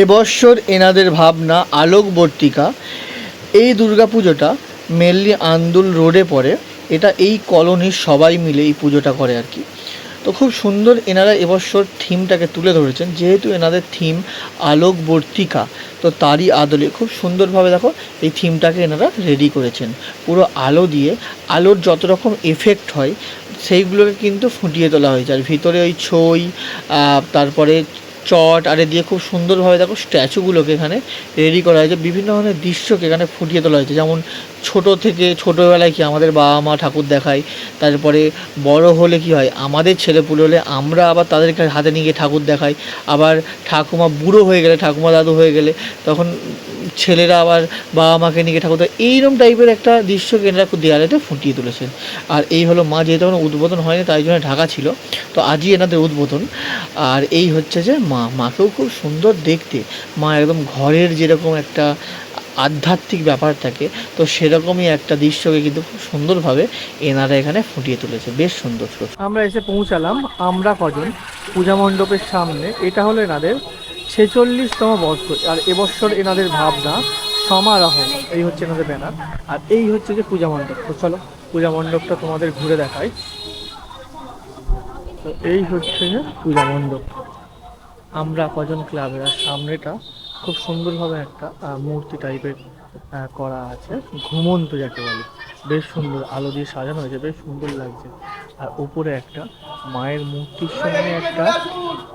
এবছর এনাদের ভাবনা আলোকবর্তিকা। এই দুর্গাপুজোটা মেনলি আন্দুল রোডে পড়ে। এটা এই কলোনির সবাই মিলে এই পুজোটা করে আর কি। তো খুব সুন্দর এনারা এবছর থিমটাকে তুলে ধরেছেন। যেহেতু এনাদের থিম আলোকবর্তিকা, তো তারই আদলে খুব সুন্দরভাবে দেখো এই থিমটাকে এনারা রেডি করেছেন। পুরো আলো দিয়ে, আলোর যত রকম এফেক্ট হয়, সেইগুলোকে কিন্তু ফুটিয়ে তোলা হয়েছে। আর ভিতরে ওই ছই তারপরে চট, আরে দিয়ে খুব সুন্দরভাবে দেখো স্ট্যাচুগুলোকে এখানে রেডি করা হয়েছে। বিভিন্ন ধরনের দৃশ্যকে এখানে ফুটিয়ে তোলা হয়েছে। যেমন ছোট থেকে ছোটোবেলায় কি আমাদের বাবা মা ঠাকুর দেখায়, তারপরে বড় হলে কি হয়, আমাদের ছেলে পুলে হলে আমরা আবার তাদেরকে হাতে নিয়ে গিয়ে ঠাকুর দেখাই। আবার ঠাকুমা বুড়ো হয়ে গেলে, ঠাকুমা দাদু হয়ে গেলে, তখন ছেলেরা আবার বাবা মাকে নিয়ে গিয়ে ঠাকুর দেয়। এইরকম টাইপের একটা দৃশ্যকে এনারা খুব দেয়ালেতে ফুটিয়ে তুলেছেন। আর এই হলো মা, যেহেতু এখন উদ্বোধন হয়নি, তাই জন্য ঢাকা ছিল। তো আজই এনাদের উদ্বোধন। আর এই হচ্ছে যে মা, মাকেও খুব সুন্দর দেখতে। মা একদম ঘরের যেরকম একটা আধ্যাত্মিক ব্যাপার থাকে, তো সেরকমই একটা দৃশ্যকে কিন্তু খুব সুন্দরভাবে এনারা এখানে ফুটিয়ে তুলেছে। বেশ সুন্দর। আমরা এসে পৌঁছালাম, আমরা কজন, পূজা মণ্ডপের সামনে। এটা হলো এনাদের ছেচল্লিশতম বর্ষ, আর এবছর এনাদের ভাবনা সমারোহ, এই হচ্ছে এনাদের ব্যানার, আর এই হচ্ছে যে পূজা মণ্ডপ। তো চলো, পূজা মণ্ডপটা তোমাদের ঘুরে দেখাই। তো এই হচ্ছে যে পূজা মণ্ডপ। আমরা কজন ক্লাবের, আর সামনেটা খুব সুন্দরভাবে একটা মূর্তি টাইপের করা আছে, ঘুমন্ত যাকে বলে। বেশ সুন্দর, আলো দিয়ে সাজানো হয়েছে, বেশ সুন্দর লাগছে। আর উপরে একটা মায়ের মূর্তির সঙ্গে একটা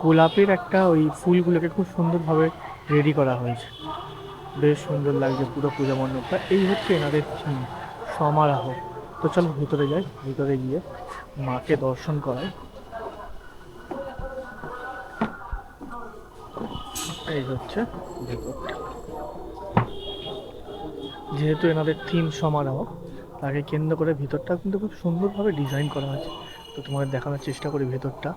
গোলাপের একটা ওই ফুলগুলোকে খুব সুন্দরভাবে রেডি করা হয়েছে। বেশ সুন্দর লাগছে পুরো পূজা মণ্ডপটা। এই হচ্ছে এনাদের থিম সমারোহ। তো চলো ভিতরে যাই। ভিতরে গিয়ে মাকে দর্শন করাই। এই হচ্ছে যেহেতু এনাদের থিম সমারোহ তাকে কেন্দ্র করে ভিতরটা কিন্তু খুব সুন্দরভাবে ডিজাইন করা হয়েছে। তো তোমাকে দেখানোর চেষ্টা করি ভেতরটা।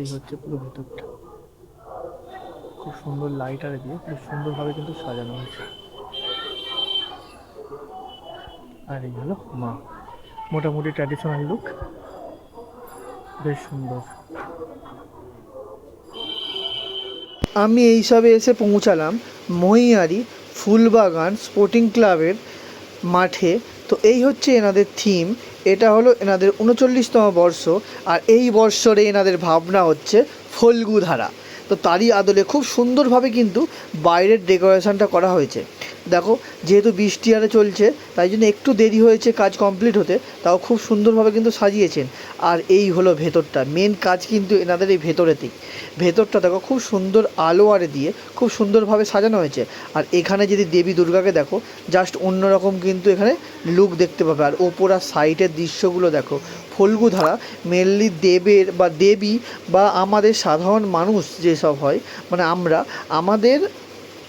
এই হচ্ছে পুরো ভেতরটা। খুব সুন্দর লাইটারে দিয়ে খুব সুন্দরভাবে কিন্তু সাজানো হয়েছে। আর এই হলো মা। মোটামুটি ট্র্যাডিশনাল লুক বেশ সুন্দর। আমি এইসবে এসে পৌঁছালাম মহিয়ারি ফুলবাগান স্পোর্টিং ক্লাবের মাঠে। তো এই হচ্ছে এনাদের থিম এটা হলো এনাদের উনচল্লিশতম বর্ষ, আর এই বর্ষরে এনাদের ভাবনা হচ্ছে ফলগুধারা। তো তারই আদলে খুব সুন্দরভাবে কিন্তু বাইরের ডেকোরেশনটা করা হয়েছে। দেখো, যেহেতু বৃষ্টি আরে চলছে, তাই জন্য একটু দেরি হয়েছে কাজ কমপ্লিট হতে, তাও খুব সুন্দরভাবে কিন্তু সাজিয়েছেন। আর এই হলো ভেতরটা মেন কাজ কিন্তু এনাদের এই ভেতরেতেই। ভেতরটা দেখো, খুব সুন্দর আলো আরে দিয়ে খুব সুন্দরভাবে সাজানো হয়েছে। আর এখানে যদি দেবী দুর্গাকে দেখো জাস্ট অন্যরকম কিন্তু এখানে লুক দেখতে পাবে। আর ওপর সাইডের দৃশ্যগুলো দেখো, ফল্গুধারা মেনলি দেবের বা দেবী বা আমাদের সাধারণ মানুষ যেসব হয় মানে আমরা, আমাদের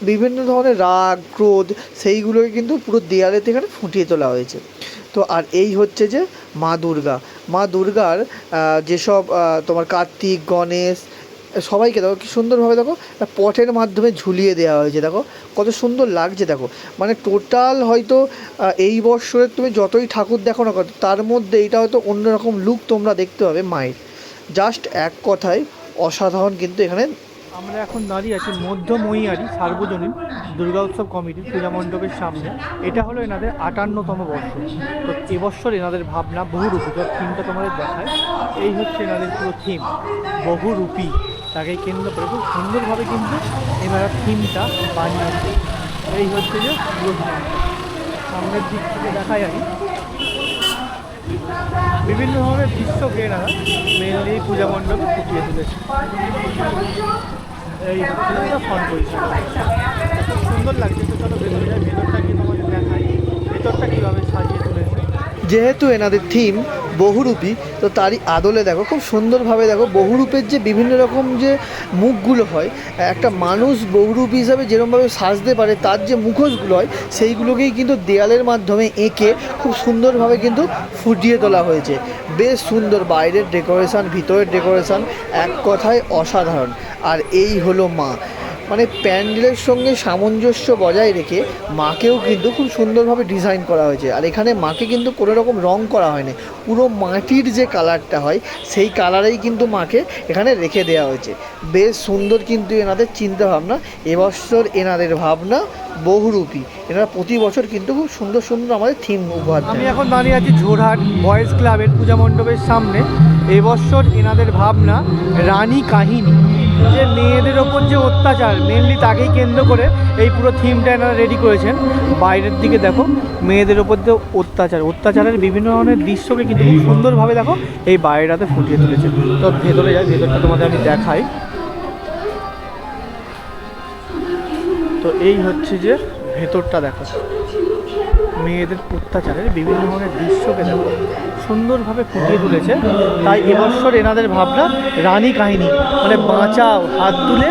বিভিন্ন ধরনের রাগ, ক্রোধ, সেইগুলোকে কিন্তু পুরো দেয়ালেতে এখানে ফুটিয়ে তোলা হয়েছে। তো আর এই হচ্ছে যে মা দুর্গা। মা দুর্গার যেসব তোমার কার্তিক, গণেশ, সবাইকে দেখো কি সুন্দরভাবে দেখো পটের মাধ্যমে ঝুলিয়ে দেওয়া হয়েছে, দেখো। কত সুন্দর লাগছে, দেখো। মানে টোটাল হয়তো এই বৎসরে তুমি যতই ঠাকুর দেখো না কত তার মধ্যে এটা হয়তো অন্যরকম লুক তোমরা দেখতে পাবে মায়ের। জাস্ট এক কথায়, অসাধারণ কিন্তু এখানে আমরা এখন দাঁড়িয়ে আছি মধ্য মহিয়ারি সার্বজনীন দুর্গা উৎসব কমিটির পূজা মণ্ডপের সামনে। এটা হলো এনাদের আটান্নতম বর্ষ। তো এবছর এনাদের ভাবনা বহুরূপী। তো থিমটা তোমাদের দেখায়। এই হচ্ছে এনাদের পুরো থিম বহুরূপী। তাকে কেন্দ্র করে খুব সুন্দরভাবে কিন্তু এনারা থিমটা বানিয়েছে। এই হচ্ছে যে সামনের দিক থেকে দেখায় আমি। বিভিন্ন ধরনের দৃশ্যকে এনারা মেনলি পূজা মণ্ডপে ফুটিয়ে তুলেছে। এই হচ্ছে করেছে। সুন্দর লাগছে। তো চলো ভেতরে যায় ভেতরটা কি তোমাদের দেখাই? ভেতরটা কীভাবে সাজিয়ে যেহেতু এনাদের থিম বহুরূপী, তো তারই আদলে দেখো, খুব সুন্দরভাবে দেখো, বহুরূপের যে বিভিন্ন রকম যে মুখগুলো হয়, একটা মানুষ বহুরূপী হিসাবে যেরকমভাবে সাজতে পারে, তার যে মুখোশগুলো হয়, সেইগুলোকেই কিন্তু দেয়ালের মাধ্যমে এঁকে খুব সুন্দরভাবে কিন্তু ফুটিয়ে তোলা হয়েছে। বেশ সুন্দর বাইরের ডেকোরেশন ভিতরের ডেকোরেশন এক কথায় অসাধারণ। আর এই হলো মা। মানে প্যান্ডেলের সঙ্গে সামঞ্জস্য বজায় রেখে মাকেও কিন্তু খুব সুন্দরভাবে ডিজাইন করা হয়েছে। আর এখানে মাকে কিন্তু কোনো রকম রং করা হয়নি। পুরো মাটির যে কালারটা হয়, সেই কালারেই কিন্তু মাকে এখানে রেখে দেওয়া হয়েছে। বেশ সুন্দর কিন্তু এনাদের চিন্তা ভাবনা এবছর এনাদের ভাবনা বহুরূপী। এনারা প্রতি বছর কিন্তু খুব সুন্দর সুন্দর আমাদের থিম উপহার আমি এখন দাঁড়িয়ে আছি ঝোরহাট বয়েজ ক্লাবের পূজা মণ্ডপের সামনে। এবছর এনাদের ভাবনা রানী কাহিনী। যে মেয়েদের ওপর যে অত্যাচার মেনলি তাকেই কেন্দ্র করে এই পুরো থিমটা এনারা রেডি করেছেন। বাইরের দিকে দেখো, মেয়েদের ওপর যে অত্যাচার, অত্যাচারের বিভিন্ন ধরনের দৃশ্যকে কিন্তু খুব সুন্দরভাবে দেখো, এই বাইরেটাতে ফুটিয়ে তুলেছে। তো ভেতরে যাই, ভেতরটা তোমাদের আমি দেখাই। তো এই হচ্ছে যে ভেতরটা দেখো। মেয়েদের অত্যাচারের বিভিন্ন ধরনের দৃশ্যকে দেখো। সুন্দরভাবে ফুটিয়ে তুলেছে। তাই এবছর এনাদের ভাবনা রানী কাহিনী মানে বাঁচাও হাত তুলে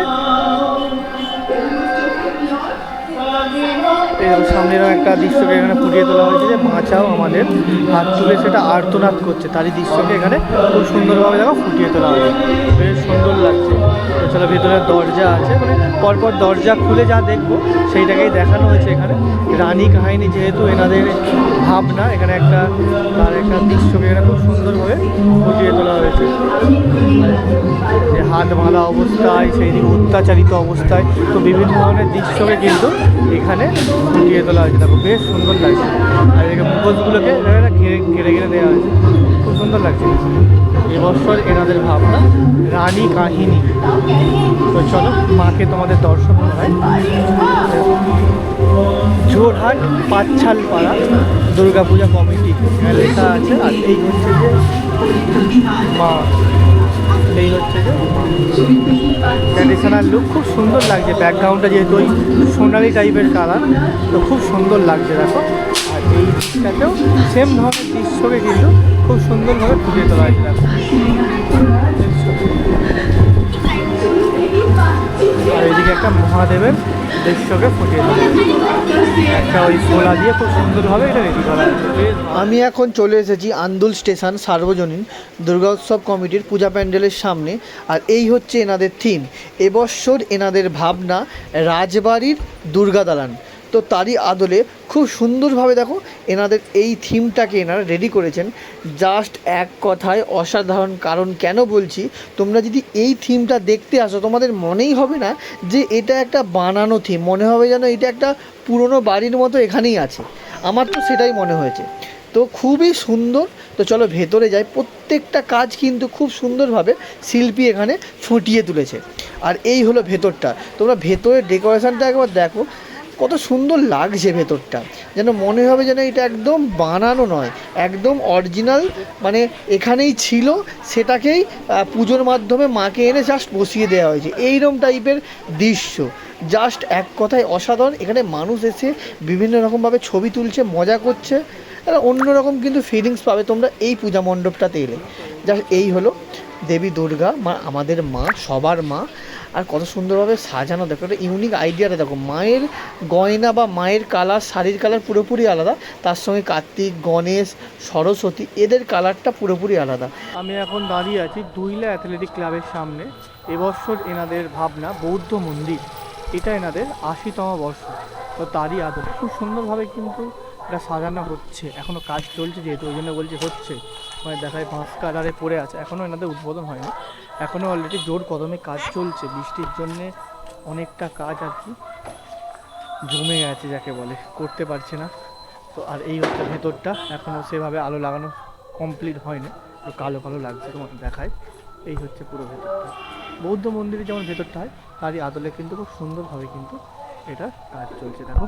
এরকম সামনে একটা দৃশ্যকে এখানে ফুটিয়ে তোলা হয়েছে যে বাঁচাও আমাদের, হাত তুলে সেটা আর্তনাদ করছে। তারই দৃশ্যকে এখানে খুব সুন্দরভাবে দেখো ফুটিয়ে তোলা হয়েছে। বেশ সুন্দর লাগছে। চলো ভেতরে দরজা আছে মানে পরপর দরজা খুলে যা দেখব, সেইটাকেই দেখানো হয়েছে এখানে। রানী কাহিনী যেহেতু এনাদের ভাবনা, এখানে একটা, তার একটা দৃশ্যকে এখানে খুব সুন্দরভাবে ফুটিয়ে তোলা হয়েছে। যে হাত বাঁধা অবস্থায়, সেই দিকে অত্যাচারিত অবস্থায়, তো বিভিন্ন ধরনের দৃশ্যকে কিন্তু এখানে ফুটিয়ে তোলা হয়েছে। দেখো, বেশ সুন্দর লাগছে। আর এদিকে মুখোশগুলোকে ঘিরে ঘিরে ঘিরে দেওয়া হয়েছে। খুব সুন্দর লাগছে। এবছর এনাদের ভাবনা রানী কাহিনী। তো চলো, মাকে তোমাদের দর্শন করাই। জোরহাট পাঁচছাল পাড়া দুর্গাপূজা কমিটি। লেখা আছে, আর এই হচ্ছে মা এই হচ্ছে যে ট্র্যাডিশনাল লুক খুব সুন্দর লাগছে ব্যাকগ্রাউন্ডটা যেহেতু ওই সোনালি টাইপের কালার তো খুব সুন্দর লাগছে দেখো। আর এই দিকটাতেও সেম ধরনের দৃশ্যকে কিন্তু খুব সুন্দরভাবে ফুটিয়ে তোলা হয়েছে দেখো। আর এদিকে একটা মহাদেবের ফুটিয়ে একটা ওই দিয়ে খুব সুন্দরভাবে এটা রেডি করা। আমি এখন চলে এসেছি আন্দুল স্টেশন সার্বজনীন দুর্গা উৎসব কমিটির পূজা প্যান্ডেলের সামনে। আর এই হচ্ছে এনাদের থিম এবছর এনাদের ভাবনা রাজবাড়ির দুর্গা দালান তো তারই আদলে খুব সুন্দরভাবে দেখো এনাদের এই থিমটাকে এনারা রেডি করেছেন। জাস্ট এক কথায় অসাধারণ কারণ কেন বলছি, তোমরা যদি এই থিমটা দেখতে আসো, তোমাদের মনেই হবে না যে এটা একটা বানানো থিম। মনে হবে যেন এটা একটা পুরনো বাড়ির মতো এখানেই আছে। আমার তো সেটাই মনে হয়েছে। তো খুবই সুন্দর। তো চলো ভেতরে যাই। প্রত্যেকটা কাজ কিন্তু খুব সুন্দরভাবে শিল্পী এখানে ফুটিয়ে তুলেছে। আর এই হলো ভেতরটা। তোমরা ভেতরের ডেকোরেশনটা একবার দেখো। কত সুন্দর লাগছে ভেতরটা। যেন মনে হবে যেন এটা একদম বানানো নয়, একদম অরিজিনাল মানে এখানেই ছিল, সেটাকেই পুজোর মাধ্যমে মাকে এনে জাস্ট বসিয়ে দেওয়া হয়েছে। এইরকম টাইপের দৃশ্য। জাস্ট এক কথায় অসাধারণ। এখানে মানুষ এসে বিভিন্ন রকমভাবে ছবি তুলছে, মজা করছে। অন্যরকম কিন্তু ফিলিংস পাবে তোমরা এই পূজা মণ্ডপটাতে এলে। জাস্ট এই হলো দেবী দুর্গা, মা, আমাদের মা, সবার মা, আর কত সুন্দরভাবে সাজানো। দেখো, একটা ইউনিক আইডিয়াটা দেখো, মায়ের গয়না বা মায়ের কালার, শাড়ির কালার পুরোপুরি আলাদা। তার সঙ্গে কার্তিক, গণেশ, সরস্বতী, এদের কালারটা পুরোপুরি আলাদা। আমি এখন দাঁড়িয়ে আছি দুইলা অ্যাথলেটিক ক্লাবের সামনে। এবছর এনাদের ভাবনা বৌদ্ধ মন্দির। এটা এনাদের আশিতম বর্ষ। তো তারই আদর খুব সুন্দরভাবে কিন্তু এটা সাজানো হচ্ছে। এখনও কাজ চলছে যেহেতু, ওই জন্য বলছি হচ্ছে। মানে দেখায় বাঁশ কালারে পড়ে আছে। এখনও এনাদের উদ্বোধন হয়নি। এখনও অলরেডি জোর কদমে কাজ চলছে। বৃষ্টির জন্যে অনেকটা কাজ আর কি জমে গেছে যাকে বলে। করতে পারছে না। তো আর এই হচ্ছে ভেতরটা। এখনও সেভাবে আলো লাগানো কমপ্লিট হয়নি। তো কালো কালো লাগছে তোমাকে দেখায়। এই হচ্ছে পুরো ভেতরটা। বৌদ্ধ মন্দিরে যেমন ভেতরটা হয়, তারই আদলে কিন্তু খুব সুন্দরভাবে কিন্তু এটা কাজ চলছে। দেখো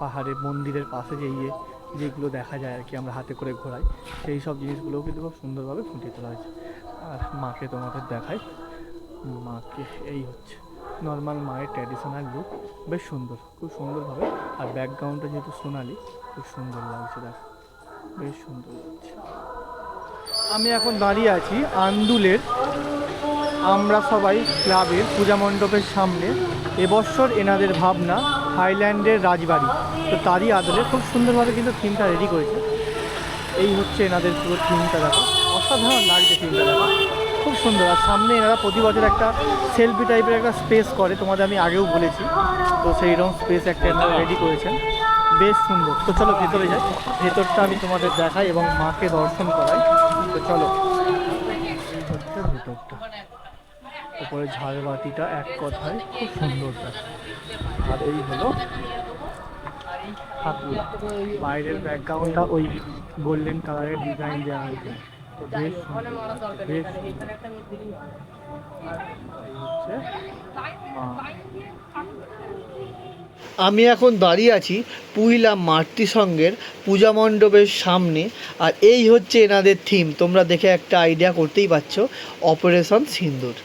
পাহাড়ে মন্দিরের পাশে যে ইয়ে যেগুলো দেখা যায় আর কি আমরা হাতে করে ঘোরাই, সেই সব জিনিসগুলোও কিন্তু খুব সুন্দরভাবে ফুটিয়ে তোলা হয়েছে। আর মাকে তোমাদের দেখায় মাকে এই হচ্ছে নর্মাল মায়ের ট্র্যাডিশনাল লুক বেশ সুন্দর, খুব সুন্দরভাবে। আর ব্যাকগ্রাউন্ডটা যেহেতু সোনালি, খুব সুন্দর লাগছে দেখ, বেশ সুন্দর লাগছে। আমি এখন দাঁড়িয়ে আছি আন্দুলের আমরা সবাই ক্লাবের পূজা মণ্ডপের সামনে। এবছর এনাদের ভাবনা থাইল্যান্ডের রাজবাড়ি। তো তারই আদলে খুব সুন্দরভাবে কিন্তু থিমটা রেডি করেছে। এই হচ্ছে এনাদের পুরো থিমটা দেখো। অসাধারণ লাগছে থিমটা দেখো। খুব সুন্দর। আর সামনে এনারা প্রতি বছর একটা সেলফি টাইপের একটা স্পেস করে। তোমাদের আমি আগেও বলেছি। তো সেই রকম স্পেস একটা এনারা রেডি করেছেন। বেশ সুন্দর। তো চলো ভেতরে যাই। ভেতরটা আমি তোমাদের দেখাই এবং মাকে দর্শন করাই। তো চলো। ভেতরটা। উপরে ঝাড়বাতিটা এক কথায় খুব সুন্দর আর এই হলো ঠাকুর। বাইরের ব্যাকগ্রাউন্ডটা ওই গোল্ডেন কালারের ডিজাইন দেওয়া হয়েছে। আমি এখন দাঁড়িয়ে আছি পুইলা মাতৃ সঙ্গের পূজা মণ্ডপের সামনে, আর এই হচ্ছে এনাদের থিম তোমরা দেখে একটা আইডিয়া করতেই পারছ অপারেশন সিন্দুর।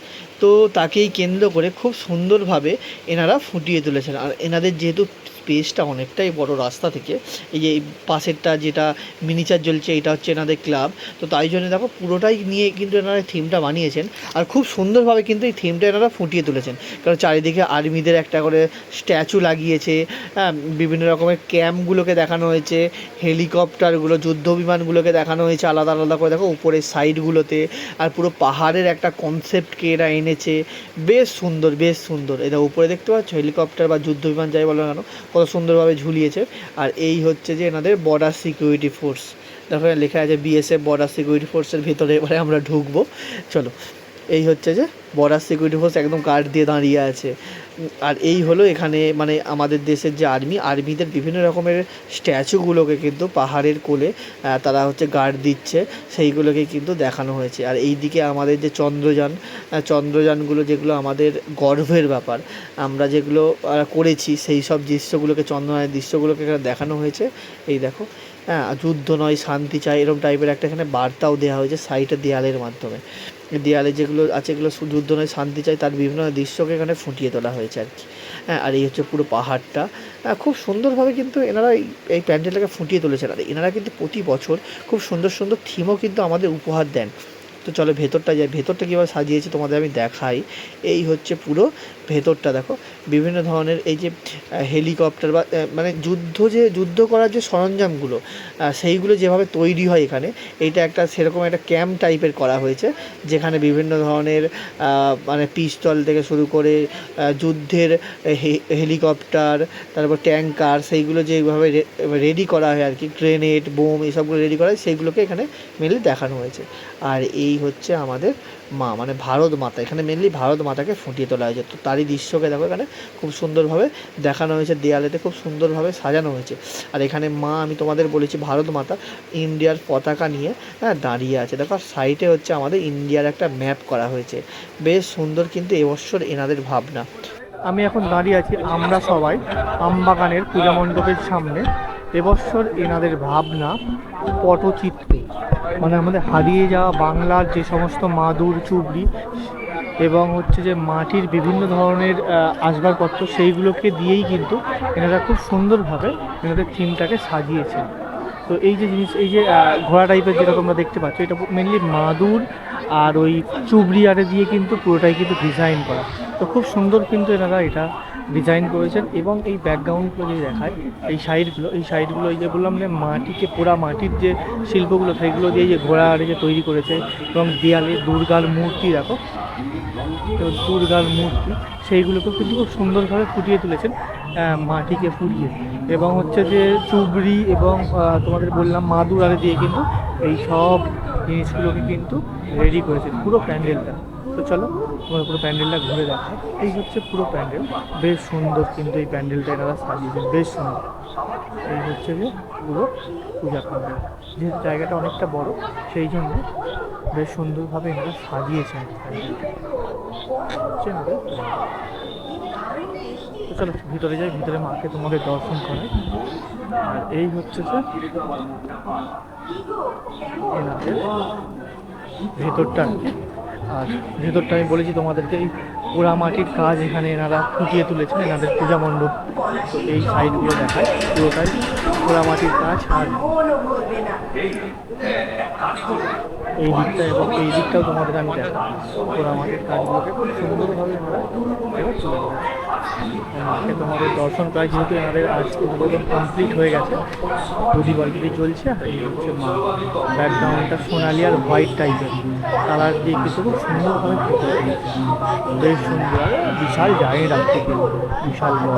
তো তাকেই কেন্দ্র করে খুব সুন্দরভাবে এনারা ফুটিয়ে তুলেছেন। আর এনাদের যেহেতু স্পেসটা অনেকটাই বড় রাস্তা থেকে। এই যে পাশেরটা যেটা মিনিচার জ্বলছে, এটা হচ্ছে এনাদের ক্লাব তো তাই জন্য দেখো পুরোটাই নিয়ে কিন্তু এনারা থিমটা বানিয়েছেন। আর খুব সুন্দরভাবে কিন্তু এই থিমটা এনারা ফুটিয়ে তুলেছেন। কারণ চারিদিকে আর্মিদের একটা করে স্ট্যাচু লাগিয়েছে হ্যাঁ বিভিন্ন রকমের ক্যাম্পগুলোকে দেখানো হয়েছে হেলিকপ্টারগুলো যুদ্ধ বিমানগুলোকে দেখানো হয়েছে আলাদা আলাদা করে। দেখো উপরের সাইডগুলোতে আর পুরো পাহাড়ের একটা কনসেপ্টকে এরা এনেছে। বেশ সুন্দর বেশ সুন্দর। এটা উপরে দেখতে পাচ্ছ? হেলিকপ্টার বা যুদ্ধ বিমান যাই বলো কেন কত সুন্দরভাবে ঝুলিয়েছে। আর এই হচ্ছে যে এনাদের বর্ডার সিকিউরিটি ফোর্স দেখো লেখা আছে বিএসএফ বর্ডার সিকিউরিটি ফোর্সের ভিতরে এবারে আমরা ঢুকবো। চলো। এই হচ্ছে যে বর্ডার সিকিউরিটি ফোর্স একদম গার্ড দিয়ে দাঁড়িয়ে আছে। আর এই হলো এখানে মানে আমাদের দেশের যে আর্মি আর্মিদের বিভিন্ন রকমের স্ট্যাচুগুলোকে কিন্তু পাহাড়ের কোলে তারা হচ্ছে গার্ড দিচ্ছে। সেইগুলোকে কিন্তু দেখানো হয়েছে। আর এই দিকে আমাদের যে চন্দ্রযান চন্দ্রযানগুলো যেগুলো আমাদের গর্বের ব্যাপার, আমরা যেগুলো করেছি, সেই সব দৃশ্যগুলোকে, চন্দ্রযানের দৃশ্যগুলোকে দেখানো হয়েছে। এই দেখো যুদ্ধ নয় শান্তি চাই এরকম টাইপের একটা এখানে বার্তাও দেওয়া হয়েছে সাইটের দেয়ালের মাধ্যমে। দেয়ালে যেগুলো আছে এগুলো যুদ্ধ নয় শান্তি চাই তার বিভিন্ন দৃশ্যকে এখানে ফুটিয়ে তোলা হয়েছে আর কি। হ্যাঁ আর এই হচ্ছে পুরো পাহাড়টা। হ্যাঁ, খুব সুন্দরভাবে কিন্তু এনারা এই এই প্যান্ডেলটাকে ফুটিয়ে তুলেছেন আর এনারা কিন্তু প্রতি বছর খুব সুন্দর সুন্দর থিমও কিন্তু আমাদের উপহার দেন। তো চলো ভেতরটা যাই ভেতরটা কীভাবে সাজিয়েছে তোমাদের আমি দেখাই। এই হচ্ছে পুরো ভেতরটা দেখো, বিভিন্ন ধরনের এই যে হেলিকপ্টার বা মানে যুদ্ধ যে, যুদ্ধ করার যে সরঞ্জামগুলো সেইগুলো যেভাবে তৈরি হয় এখানে, এইটা একটা সেরকম একটা ক্যাম্প টাইপের করা হয়েছে, যেখানে বিভিন্ন ধরনের মানে পিস্তল থেকে শুরু করে যুদ্ধের হেলিকপ্টার তারপর ট্যাঙ্কার সেইগুলো যেভাবে রেডি করা হয় আর কি গ্রেনেড বোম এসবগুলো রেডি করা হয়, সেইগুলোকে এখানে মেনলি দেখানো হয়েছে। আর এই হচ্ছে আমাদের মা মানে ভারত মাতা, এখানে মেনলি ভারত মাতাকে ফুটিয়ে তোলা হয়েছে। তো তারই দৃশ্যকে দেখো এখানে, খুব সুন্দরভাবে দেখানো হয়েছে, দেয়ালেতে খুব সুন্দরভাবে সাজানো হয়েছে। আর এখানে মা, আমি তোমাদের বলেছি ভারত মাতা, ইন্ডিয়ার পতাকা নিয়ে হ্যাঁ দাঁড়িয়ে আছে। দেখো সাইডে হচ্ছে আমাদের ইন্ডিয়ার একটা ম্যাপ করা হয়েছে। বেশ সুন্দর কিন্তু এবছর এনাদের ভাবনা। আমি এখন দাঁড়িয়ে আছি আমরা সবাই, আমবাগানের পূজা মণ্ডপের সামনে। এবছর এনাদের ভাবনা পটচিত্র। মানে আমাদের হারিয়ে যাওয়া বাংলার যে সমস্ত মাদুর, চুবড়ি এবং হচ্ছে যে মাটির বিভিন্ন ধরনের আসবাবপত্র সেইগুলোকে দিয়েই কিন্তু এনারা খুব সুন্দরভাবে এনাদের থিমটাকে সাজিয়েছেন। তো এই যে জিনিস, এই যে ঘোড়া টাইপের যেটা তোমরা দেখতে পাচ্ছ, এটা মেনলি মাদুর আর ওই চুবড়ি আরে দিয়ে কিন্তু পুরোটাই কিন্তু ডিজাইন করা। তো খুব সুন্দর কিন্তু এনারা এটা ডিজাইন করেছেন এবং এই ব্যাকগ্রাউন্ডগুলো যদি দেখায়, এই সাইডগুলো এই সাইডগুলো এই যে বললাম যে মাটিকে পোড়া মাটির যে শিল্পগুলো সেগুলো দিয়ে যে ঘোড়া আরে যে তৈরি করেছে এবং দেয়ালে দুর্গার মূর্তি, দেখো। দুর্গার মূর্তি সেইগুলোকেও কিন্তু খুব সুন্দরভাবে ফুটিয়ে তুলেছেন মাটিকে ফুটিয়ে। এবং হচ্ছে যে চুবড়ি এবং তোমাদের বললাম মাদুর আরে দিয়ে কিন্তু এই সব জিনিসগুলোকে কিন্তু রেডি করেছেন, পুরো প্যান্ডেলটা। তো চলো। তোমার পুরো প্যান্ডেলটা ঘুরে দেখা এই হচ্ছে পুরো প্যান্ডেল। বেশ সুন্দর কিন্তু এই প্যান্ডেলটা এনারা সাজিয়েছেন। বেশ সুন্দর। এই হচ্ছে যে পুরো পূজা প্যান্ডেল। যেহেতু জায়গাটা অনেকটা বড়, সেই জন্য বেশ সুন্দরভাবে এনারা সাজিয়েছেন প্যান্ডেলটা। চলো, ভিতরে যাই, ভিতরে মাকে তোমাদের দর্শন করে আর এই হচ্ছে যে ভেতরটা আর ভেতরটা আমি বলেছি তোমাদেরকে, এই পোড়া মাটির কাজ এখানে এনারা ফুটিয়ে তুলেছেন, এনাদের পূজা মণ্ডপ। এই সাইডগুলো দেখায় পুরোটাই পোড়া মাটির কাজ, আর এই দিকটা এবং এই দিকটাও তোমাদের আমি দেখাবো। আমাদের কাজগুলোকে খুব সুন্দরভাবে ধরেছে। মাকে তোমাদের দর্শন প্রায় যেহেতু এনাদের আজ উদ্বোধন কমপ্লিট হয়ে গেছে দুধি বালতি চলছে, আর এই হচ্ছে মা ব্যাকগ্রাউন্ডটা সোনালি আর হোয়াইট টাইপের কালার দিয়ে কিন্তু খুব সুন্দরভাবে ফুটে বেশ সুন্দর বিশাল জায়গায় রাখতে কিন্তু বিশাল বড়।